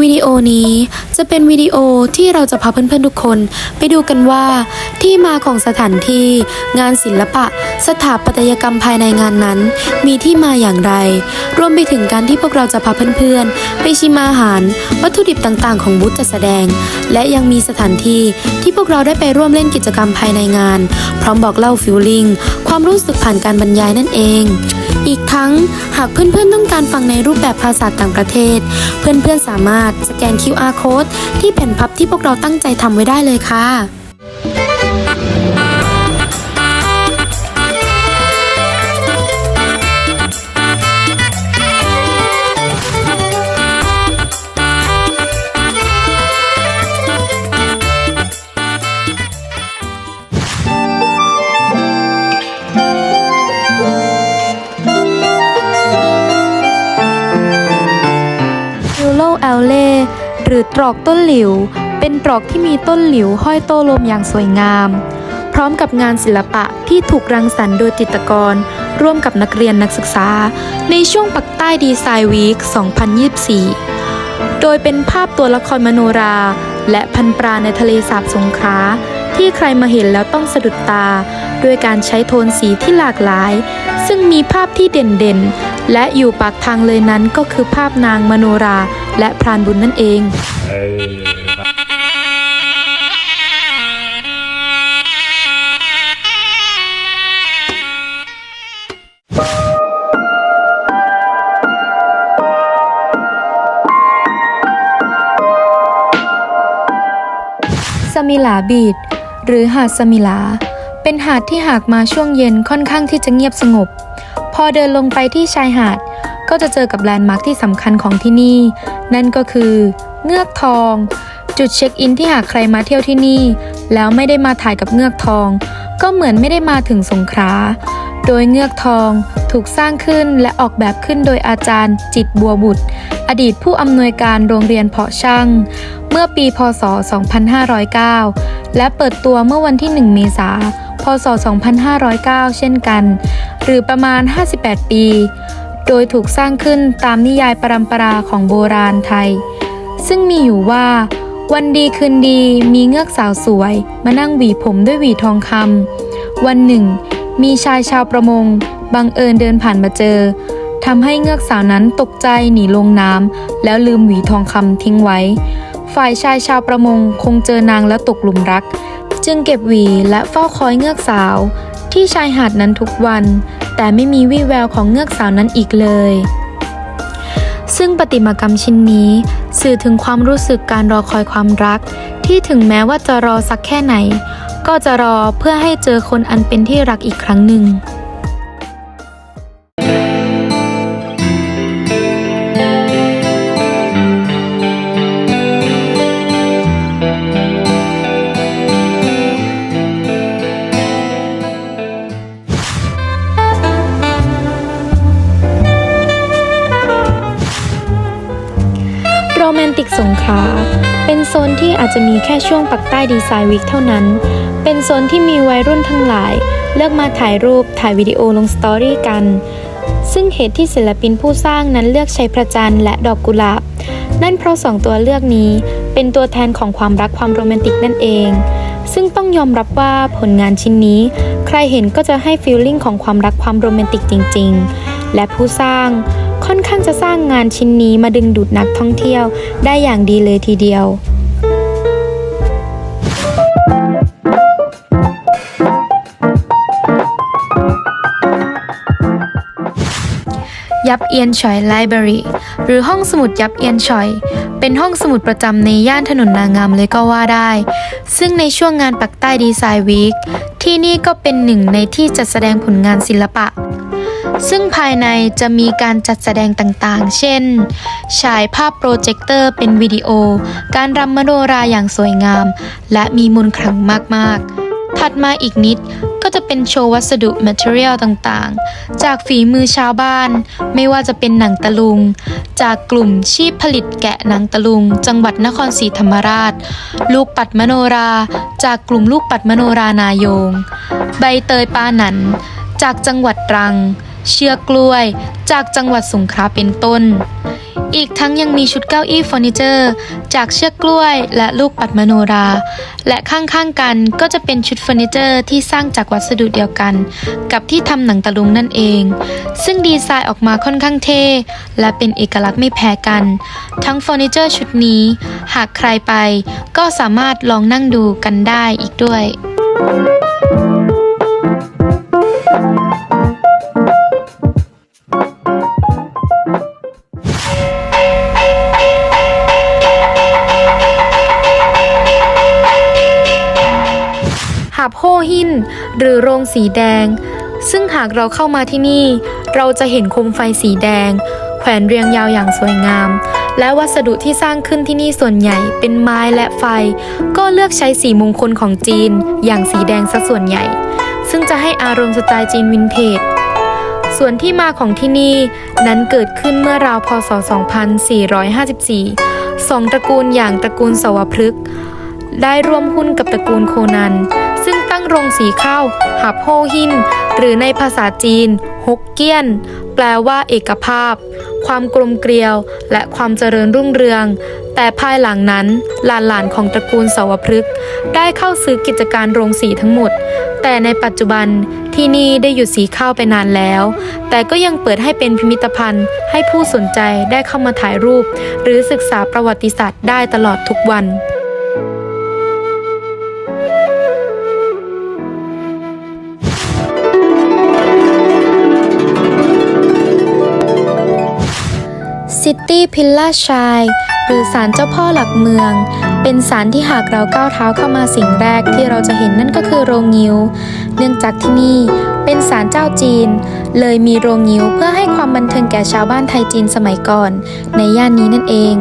วิดีโอนี้จะเป็นวิดีโอที่เราจะพาเพื่อนๆทุกคน ไปดูกันว่า ที่มาของสถานที่งานศิลปะ สถาปัตยกรรมภายในงานนั้น มีที่มาอย่างไร รวมไปถึงการที่พวกเราจะพาเพื่อนๆ ไปชิมอาหาร วัตถุดิบต่างๆ ของบูธจัดแสดง และยังมีสถานที่ที่พวกเราได้ไปร่วมเล่นกิจกรรมภายในงาน พร้อมบอกเล่าฟิลลิ่งความรู้สึกผ่านการบรรยายนั่นเอง อีกทั้งหากเพื่อนๆต้องการฟังในรูปแบบภาษาต่างประเทศ เพื่อนๆสามารถสแกน QR code ที่แผ่นพับที่พวกเราตั้งใจทำไว้ได้เลยค่ะ ตรอกต้นหลิว เป็นตรอกที่มีต้นหลิวห้อยโต้ลมอย่างสวยงาม พร้อมกับงานศิลปะที่ถูกรังสรรค์โดยจิตรกร ร่วมกับนักเรียนนักศึกษา ในช่วงปักใต้ดีไซน์วีค 2024 โดยเป็นภาพตัวละครมโนรา และพันปราในทะเลสาบสงขลาที่ใครมาเห็นแล้วต้องสะดุดตา ด้วยการใช้โทนสีที่หลากหลาย ซึ่งมีภาพที่เด่นๆ และอยู่ปากทางเลยนั้นก็คือภาพนางมโนราและพรานบุญนั่นเอง เออสมิลาบีดหรือหาดสมิลา เป็นหาดที่หากมาช่วงเย็นค่อนข้างที่จะเงียบสงบ พอเดินลงไปที่ชายหาดก็จะเจอกับแลนด์มาร์คที่สำคัญของที่นี่ นั่นก็คือ เงือกทอง จุดเช็คอินที่หากใครมาเที่ยวที่นี่ แล้วไม่ได้มาถ่ายกับเงือกทอง ก็เหมือนไม่ได้มาถึงสงขลาโดยเงือกทองถูกสร้างขึ้นและออกแบบขึ้นโดยอาจารย์ จิตบัวบุตร อดีตผู้อำนวยการโรงเรียนเพาะช่าง เมื่อปีพศ 2509 และเปิดตัวเมื่อวันที่ 1 เมษายนพศ 2509 เช่นกัน หรือประมาณ 58 ปี โดยถูกสร้างขึ้นตามนิยายปรัมปราของโบราณไทย ซึ่งมีอยู่ว่า วันดีคืนดีมีเงือกสาวสวย มานั่งหวีผมด้วยหวีทองคำวันหนึ่ง มีชายชาวประมง บังเอิญเดินผ่านมาเจอทำให้เงือกสาวนั้นตกใจหนีลงน้ำแล้วลืมหวีทองคำทิ้งไว้ ฝ่ายชายชาวประมงคงเจอนางแล้วตกหลุมรัก จึงเก็บหวีและเฝ้าคอยเงือกสาว ที่ชายหาดนั้นทุกวัน แต่ไม่มีวี่แววของเงือกสาวนั้นอีกเลย ซึ่งประติมากรรมชิ้นนี้ สื่อถึงความรู้สึกการรอคอยความรัก ที่ถึงแม้ว่าจะรอสักแค่ไหน ก็จะรอเพื่อให้เจอคนอันเป็นที่รักอีกครั้งหนึ่ง จะมีแค่ช่วงปักใต้ดีไซน์วีคเท่านั้น เป็นโซนที่มีวัยรุ่นทั้งหลาย เลือกมาถ่ายรูปถ่ายวิดีโอลงสตอรี่กัน ซึ่งเหตุที่ศิลปินผู้สร้างนั้นเลือกใช้พระจันทร์และดอกกุหลาบ นั่นเพราะสองตัวเลือกนี้ เป็นตัวแทนของความรักความโรแมนติกนั่นเอง ซึ่งต้องยอมรับว่าผลงานชิ้นนี้ ใครเห็นก็จะให้ฟีลลิ่งของความรักความโรแมนติกจริง ๆ และผู้สร้างค่อนข้างจะสร้างงานชิ้นนี้มาดึงดูดนักท่องเที่ยวได้อย่างดีเลยทีเดียว ยับเอียนฉอยไลบรารีหรือห้องสมุดยับเอียนฉอย เป็นห้องสมุดประจำในย่านถนนนางามเลยก็ว่าได้ ซึ่งในช่วงงานปักใต้ดีไซน์วีคที่นี่ก็เป็นหนึ่งในที่จัดแสดงผลงานศิลปะ ซึ่งภายในจะมีการจัดแสดงต่างๆ เช่น ฉายภาพโปรเจคเตอร์เป็นวิดีโอ การรำมโนราอย่างสวยงาม และมีมนต์ขลังมากๆ ถัดมาอีกนิด ก็จะเป็นโชว์วัสดุ material ต่างๆ จากฝีมือชาวบ้าน ไม่ว่าจะเป็นหนังตะลุง จากกลุ่มชีพผลิตแกะหนังตะลุง จังหวัดนครศรีธรรมราช ลูกปัดมโนรา จากกลุ่มลูกปัดมโนรานายง ใบเตยปาหนัน จากจังหวัดตรัง เชือกกล้วย จากจังหวัดสงขลาเป็นต้น อีกทั้งยังมีชุดเก้าอี้เฟอร์นิเจอร์ จากเชือกกล้วยและลูกปัดมโนรา และข้างๆกันก็จะเป็นชุดเฟอร์นิเจอร์ที่สร้างจากวัสดุเดียวกัน กับที่ทำหนังตะลุงนั่นเอง ซึ่งดีไซน์ออกมาค่อนข้างเท่และเป็นเอกลักษณ์ไม่แพ้กัน ทั้งเฟอร์นิเจอร์ชุดนี้ หากใครไปก็สามารถลองนั่งดูกันได้อีกด้วยหา หินหรือโรงสีแดง ซึ่งหากเราเข้ามาที่นี่ เราจะเห็นโคมไฟสีแดง แขวนเรียงยาวอย่างสวยงาม และวัสดุที่สร้างขึ้นที่นี่ส่วนใหญ่เป็นไม้และไฟ ก็เลือกใช้สีมงคลของจีน อย่างสีแดงซะส่วนใหญ่ ซึ่งจะให้อารมณ์สไตล์จีนวินเทจส่วนที่มาของที่นี่นั้นเกิดขึ้นเมื่อราวพศ 2454 สองตระกูลอย่างตระกูลสวพฤกษ์ได้ร่วมหุ้นกับตระกูลโคนัน ซึ่งตั้งโรงสีข้าวหับโฮหิน หรือในภาษาจีนฮกเกี้ยน แปลว่าเอกภาพ ความกลมเกลียว และความเจริญรุ่งเรือง แต่ภายหลังนั้นหลานๆของตระกูลสวพฤกษ์ได้เข้าซื้อกิจการโรงสีทั้งหมด แต่ในปัจจุบันที่นี่ได้หยุดสีข้าวไปนานแล้ว แต่ก็ยังเปิดให้เป็นพิพิธภัณฑ์ ให้ผู้สนใจได้เข้ามาถ่ายรูป หรือศึกษาประวัติศาสตร์ได้ตลอดทุกวัน ซิตี้พิลล่าชายหรือศาลเจ้าพ่อหลักเมือง เป็นศาลที่หากเราก้าวเท้าเข้ามาสิ่งแรกที่เราจะเห็นนั่นก็คือโรงงิ้ว เนื่องจากที่นี่เป็นศาลเจ้าจีน เลยมีโรงงิ้วเพื่อให้ความบันเทิงแก่ชาวบ้านไทยจีนสมัยก่อน ในย่านนี้นั่นเอง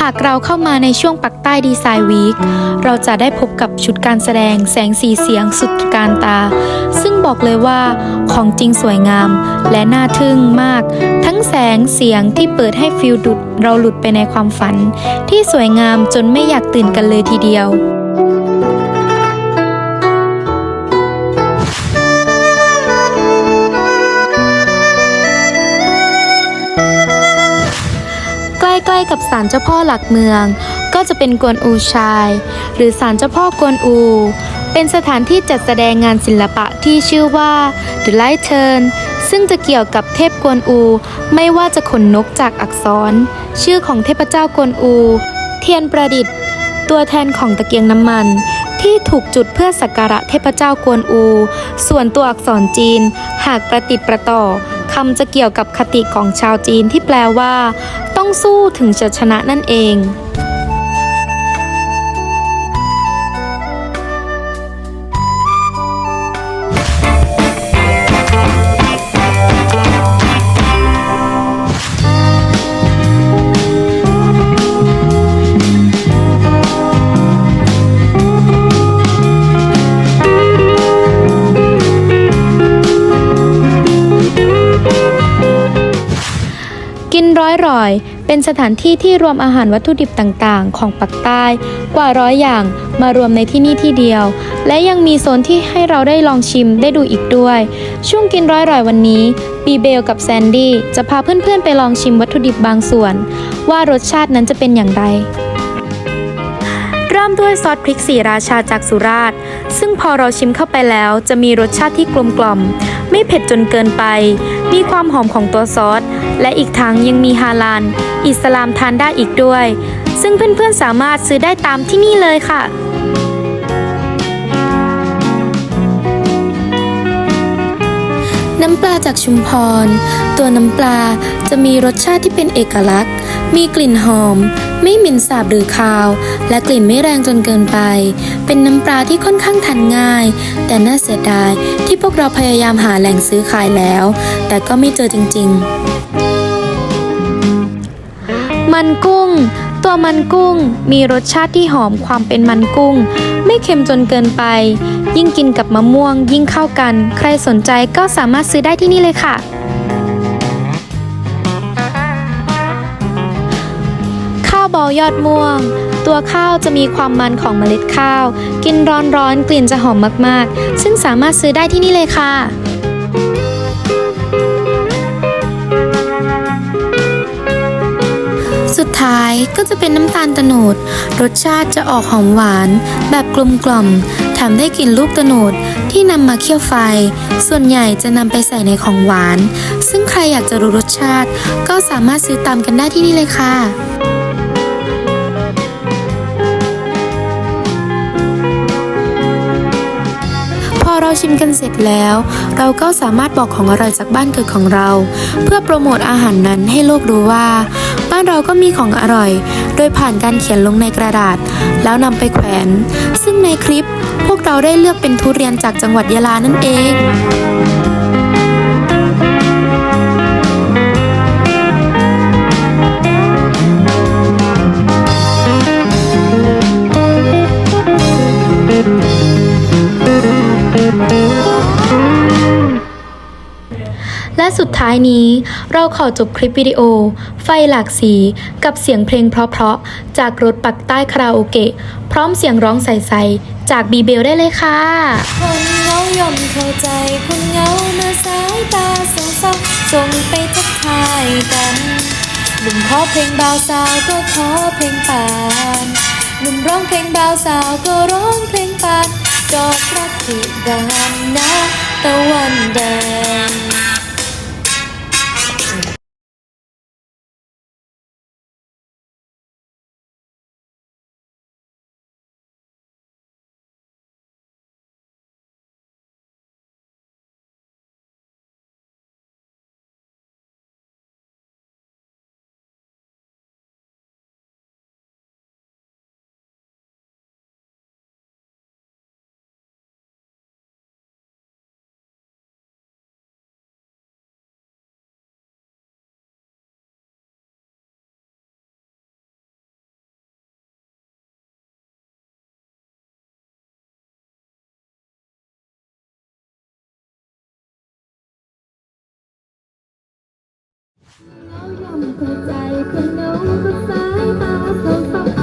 หากเราเข้ามาในช่วงปักใต้ดีไซน์วีคเราจะได้พบกับชุดการแสดงแสงสีเสียงสุดการตา ซึ่งบอกเลยว่าของจริงสวยงามและน่าทึ่งมากทั้ง งเสียงที่เปิดให้ฟิลดุดเราหลุดไปในความฝัน ที่สวยงามจนไม่อยากตื่นกันเลยทีเดียวใกล้ๆกับศาลเจ้าพ่อหลักเมือง ก็จะเป็นกวนอูชาย หรือศาลเจ้าพ่อกวนอู เป็นสถานที่จัดแสดงงานศิลปะที่ชื่อว่า The Light Turn ซึ่งจะเกี่ยวกับเทพกวนอู ไม่ว่าจะขนนกจากอักษร ชื่อของเทพเจ้ากวนอู เทียนประดิษฐ์ ตัวแทนของตะเกียงน้ำมัน ที่ถูกจุดเพื่อสักการะเทพเจ้ากวนอู ส่วนตัวอักษรจีน หากประติดประต่อคำจะเกี่ยวกับคติของชาวจีนที่แปลว่า ต้องสู้ถึงจะชนะนั่นเอง กินร้อยร่อย เป็นสถานที่ที่รวมอาหารวัตถุดิบต่างๆ ของปักใต้ กว่าร้อยอย่างมารวมในที่นี่ที่เดียว และยังมีโซนที่ให้เราได้ลองชิมได้ดูอีกด้วย ช่วงกินร้อยร่อยวันนี้บีเบลกับแซนดี้จะพาเพื่อนๆไปลองชิมวัตถุดิบบางส่วน ว่ารสชาตินั้นจะเป็นอย่างไรเริ่มด้วยซอสพริกสีราชาจากสุราษฎร์ซึ่งพอเราชิมเข้าไปแล้วจะมีรสชาติที่กลมกล่อม ไม่เผ็ดจนเกินไป มีความหอมของตัวซอส และอีกทั้งยังมีฮาลาลอิสลามทานได้อีกด้วย ซึ่งเพื่อนๆสามารถซื้อได้ตามที่นี่เลยค่ะ น้ำปลาจากชุมพร ตัวน้ำปลาจะมีรสชาติที่เป็นเอกลักษณ์ มีกลิ่นหอม ไม่เหม็นสาบหรือคาว และกลิ่นไม่แรงจนเกินไป เป็นน้ำปลาที่ค่อนข้างทานง่าย แต่น่าเสียดายที่พวกเราพยายามหาแหล่งซื้อขายแล้ว แต่ก็ไม่เจอจริง ๆ มันกุ้ง ตัวมันกุ้งมีรสชาติที่หอมความเป็นมันกุ้ง ไม่เค็มจนเกินไป ยิ่งกินกับมะม่วง ยิ่งเข้ากัน ใครสนใจก็สามารถซื้อได้ที่นี่เลยค่ะ ข้าวบอลยอดม่วง ตัวข้าวจะมีความมันของเมล็ดข้าว กินร้อนๆกลิ่นจะหอมมากๆ ซึ่งสามารถซื้อได้ที่นี่เลยค่ะ ท้ายก็จะเป็นน้ำตาลตะโนด รสชาติจะออกหอมหวาน แบบกลมกล่อมแถมได้กลิ่นลูกตะโนดที่นำมาเคี่ยวไฟ ส่วนใหญ่จะนำไปใส่ในของหวาน ซึ่งใครอยากจะรู้รสชาติ ก็สามารถซื้อตามกันได้ที่นี่เลยค่ะ เราชิมกันเสร็จแล้ว เราก็สามารถบอกของอร่อยจากบ้านเกิดของเรา เพื่อโปรโมทอาหารนั้นให้โลกรู้ว่า บ้านเราก็มีของอร่อย โดยผ่านการเขียนลงในกระดาษ แล้วนำไปแขวน ซึ่งในคลิป พวกเราได้เลือกเป็นทุเรียนจากจังหวัดยะลานั่นเอง สุดท้ายนี้ เราขอจบคลิปวิดีโอ ไฟหลากสี กับเสียงเพลงเพราะๆ จากรถปักใต้คาราโอเกะ พร้อมเสียงร้องใสๆ จากบีเบลได้เลยค่ะ คนเหงาย่อมเข้าใจคนเหงาเมื่อสายตาสองสองส่งไปทักทายกันหนุ่มขอเพลงบ่าวสาวก็ขอเพลงปานหนุ่มร้องเพลงบ่าวสาวก็ร้องเพลงปานดอกรักที่บานนะตะวันแดง เราย่ำเข้าใจคนเหงาก็สายตาเศร้าๆส่ง